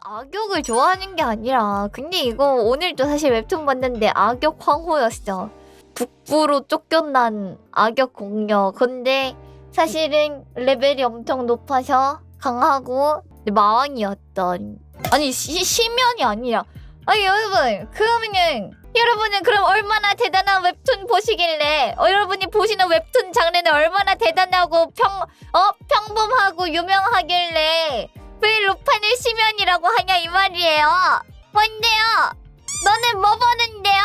악역을 좋아하는 게 아니라 근데 이거 오늘도 사실 웹툰 봤는데 악역 황호였어. 북부로 쫓겨난 악역 공녀. 근데 사실은 레벨이 엄청 높아서 강하고 마왕이었던. 아니 시, 시면이 아니라. 아니 여러분 그러면은 여러분은 그럼 얼마나 대단한 웹툰 보시길래 어, 여러분이 보시는 웹툰 장르는 얼마나 대단하고 평 어 평범하고 유명하길래 왜 루판을 시면이라고 하냐 이 말이에요. 뭔데요? 너는 뭐 보는데요?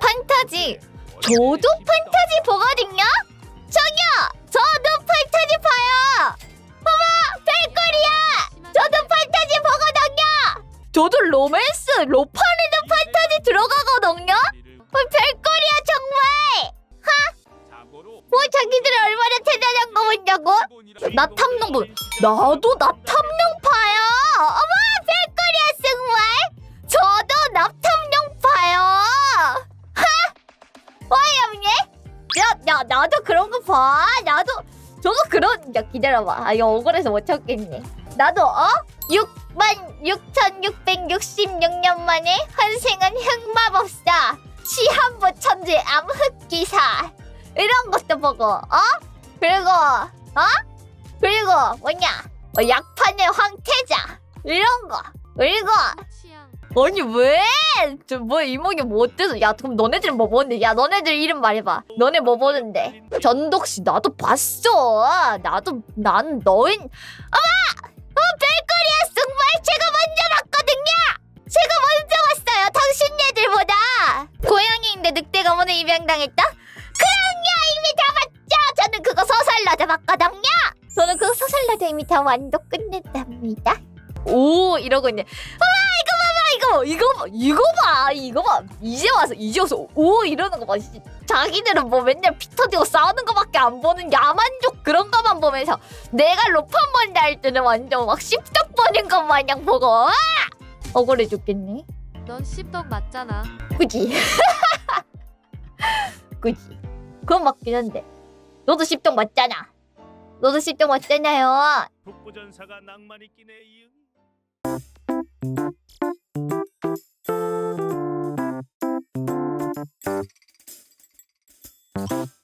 판타지. 저도 판타지 보거든요. 저기요, 저도 판타지 봐요. 어머, 별거리야. 저도 판타지 보거든요. 저도 로맨스, 로판에도 판타지 들어가거든요. 어, 별거리야 정말. 뭐 자기들이 얼마나 대단한 거 보냐고? 나 탐정 보. 나도 나탐 봐. 나도 저도 그런. 야 기다려봐. 아 이거 억울해서 못 찾겠네. 나도 어? 6만 6,666년 만에 환생한 흑마법사 시한부 천재 암흑기사 이런 것도 보고 어? 그리고 어? 그리고 뭐냐 어, 약판의 황태자 이런 거 그리고 아니 왜? 저뭐 이목이 뭐 어때서? 야 그럼 너네들 뭐 보는데? 야 너네들 이름 말해봐. 너네 뭐 보는데? 전독 씨 나도 봤어. 나도 난 너인 어머! 어 별거리야 정말 제가 먼저 봤거든요. 제가 먼저 봤어요. 당신네들보다. 고양이인데 늑대가 오늘 입양당했다? 그럼요 이미 다 봤죠. 저는 그거 서살라도 봤거든요. 저는 그거 서살라도 이미 다 완독 끝냈답니다. 오 이러고 있네. 이거 이거 봐 이거 봐 이거 봐 이제 와서 이제 와서 오 이러는 거 봐. 씨. 자기들은 뭐 맨날 피 터지고 싸우는 거밖에 안 보는 야만족 그런 거만 보면서 내가 로판 본다 할 때는 완전 막 씹덕 보는 것 마냥 보고 아! 억울해 죽겠네. 넌 씹덕 맞잖아. 그지? 그지? 그건 맞긴 한데 너도 씹덕 맞잖아. 너도 씹덕 맞잖아요. 북부전사가 낭만 있긴 해 이응. you